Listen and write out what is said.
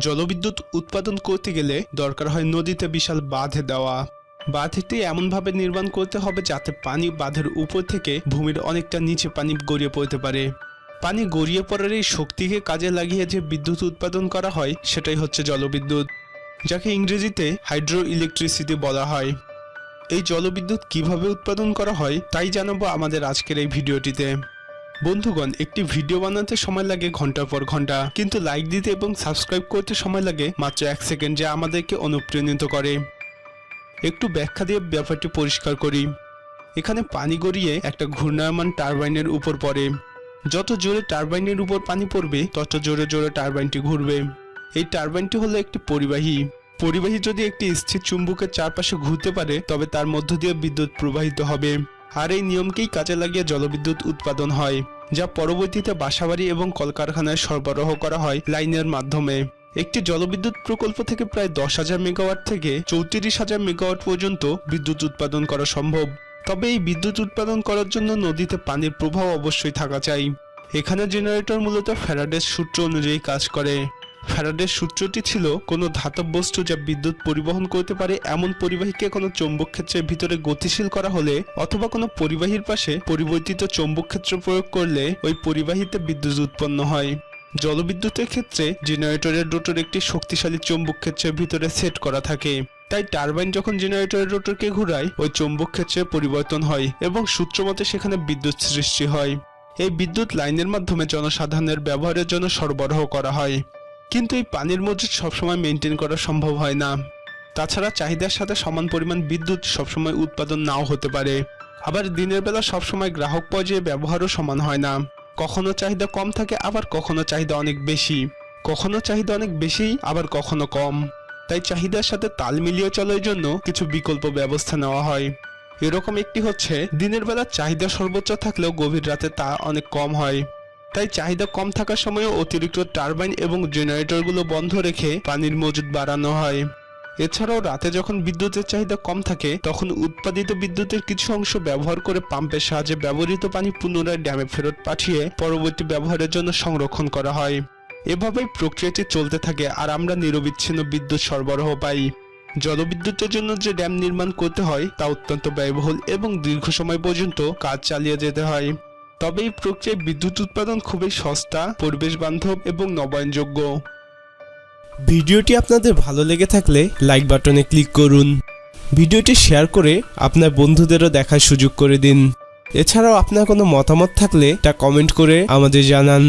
জলবিদ্যুৎ উৎপাদন করতে গেলে দরকার হয় নদীতে বিশাল বাঁধ দেওয়া। বাঁধটি এমনভাবে নির্মাণ করতে হবে যাতে পানি বাঁধের উপর থেকে ভূমির অনেকটা নিচে পানি গড়িয়ে পড়তে পারে। পানি গড়িয়ে পড়ার এই শক্তিকে কাজে লাগিয়ে যে বিদ্যুৎ উৎপাদন করা হয়, সেটাই হচ্ছে জলবিদ্যুৎ, যাকে ইংরেজিতে হাইড্রো ইলেকট্রিসিটি বলা হয়। এই জলবিদ্যুৎ কীভাবে উৎপাদন করা হয়, তাই জানাব আমাদের আজকের এই ভিডিওটিতে। বন্ধুগণ, একটি ভিডিও বানাতে সময় লাগে ঘণ্টার পর ঘণ্টা, কিন্তু লাইক দিতে এবং সাবস্ক্রাইব করতে সময় লাগে মাত্র এক সেকেন্ড যা আমাদেরকে অনুপ্রাণিত করে। একটু ব্যাখ্যা দিয়ে ব্যাপারটি পরিষ্কার করি। এখানে পানি গড়িয়ে একটা ঘূর্ণায়মান টারবাইনের উপর পড়ে। যত জোরে টারবাইনের উপর পানি পড়বে, তত জোরে জোরে টারবাইনটি ঘুরবে। এই টারবাইনটি হলো একটি পরিবাহী। পরিবাহী যদি একটি স্থির চুম্বকের চারপাশে ঘুরতে পারে, তবে তার মধ্য দিয়ে বিদ্যুৎ প্রবাহিত হবে। আর এই নিয়মকেই কাজে লাগিয়ে জলবিদ্যুৎ উৎপাদন হয়, যা পরবর্তীতে বাসাবাড়ি এবং কলকারখানায় সরবরাহ করা হয় লাইনের মাধ্যমে। একটি জলবিদ্যুৎ প্রকল্প থেকে প্রায় দশ হাজার মেগাওয়াট থেকে চৌত্রিশ হাজার মেগাওয়াট পর্যন্ত বিদ্যুৎ উৎপাদন করা সম্ভব। তবে এই বিদ্যুৎ উৎপাদন করার জন্য নদীতে পানির প্রবাহ অবশ্যই থাকা চাই। এখানে জেনারেটর মূলত ফ্যারাডেস সূত্র অনুযায়ী কাজ করে। ফ্যারাডের সূত্রটি ছিল, কোনো ধাতব বস্তু যা বিদ্যুৎ পরিবহন করতে পারে এমন পরিবাহীকে কোনো চৌম্বক ক্ষেত্রের ভিতরে গতিশীল করা হলে অথবা কোনো পরিবাহীর পাশে পরিবর্তিত চৌম্বক ক্ষেত্র প্রয়োগ করলে ওই পরিবাহীতে বিদ্যুৎ উৎপন্ন হয়। জলবিদ্যুতের ক্ষেত্রে জেনারেটরের রোটর একটি শক্তিশালী চৌম্বক ক্ষেত্রের ভিতরে সেট করা থাকে। তাই টারবাইন যখন জেনারেটরের রোটরকে ঘুরায়, ওই চৌম্বক ক্ষেত্রে পরিবর্তন হয় এবং সূত্রমতে সেখানে বিদ্যুৎ সৃষ্টি হয়। এই বিদ্যুৎ লাইনের মাধ্যমে জনসাধারণের ব্যবহারের জন্য সরবরাহ করা হয়। কিন্তু এই পানির মজুদ সবসময় মেনটেন করা সম্ভব হয় না। তাছাড়া চাহিদার সাথে সমান পরিমাণ বিদ্যুৎ সবসময় উৎপাদন নাও হতে পারে। আবার দিনের বেলা সবসময় গ্রাহক পর্যায়ে ব্যবহারও সমান হয় না। কখনো চাহিদা কম থাকে, আবার কখনো চাহিদা অনেক বেশি। কখনো চাহিদা অনেক বেশি, আবার কখনো কম। তাই চাহিদার সাথে তাল মিলিয়ে চলার জন্য কিছু বিকল্প ব্যবস্থা নেওয়া হয়। এরকম একটি হচ্ছে, দিনের বেলা চাহিদা সর্বোচ্চ থাকলেও গভীর রাতে তা অনেক কম হয়। তাই চাহিদা কম থাকার সময় অতিরিক্ত টারবাইন এবং জেনারেটরগুলো বন্ধ রেখে পানির মজুদ বাড়ানো হয়। এছাড়াও রাতে যখন বিদ্যুতের চাহিদা কম থাকে, তখন উৎপাদিত বিদ্যুতের কিছু অংশ ব্যবহার করে পাম্পের সাহায্যে ব্যবহৃত পানি পুনরায় ড্যামে ফেরত পাঠিয়ে পরবর্তী ব্যবহারের জন্য সংরক্ষণ করা হয়। এভাবেই প্রক্রিয়াটি চলতে থাকে আর আমরা নিরবিচ্ছিন্ন বিদ্যুৎ সরবরাহ পাই। জলবিদ্যুতের জন্য যে ড্যাম নির্মাণ করতে হয়, তা অত্যন্ত ব্যয়বহুল এবং দীর্ঘ সময় পর্যন্ত কাজ চালিয়ে যেতে হয়। তবে এই প্রক্রিয়ায় বিদ্যুৎ উৎপাদন খুবই সস্তা, পরিবেশ বান্ধব এবং নবায়নযোগ্য। ভিডিওটি আপনাদের ভালো লেগে থাকলে লাইক বাটনে ক্লিক করুন। ভিডিওটি শেয়ার করে আপনার বন্ধুদেরও দেখার সুযোগ করে দিন। এছাড়াও আপনার কোনো মতামত থাকলে তা কমেন্ট করে আমাদের জানান।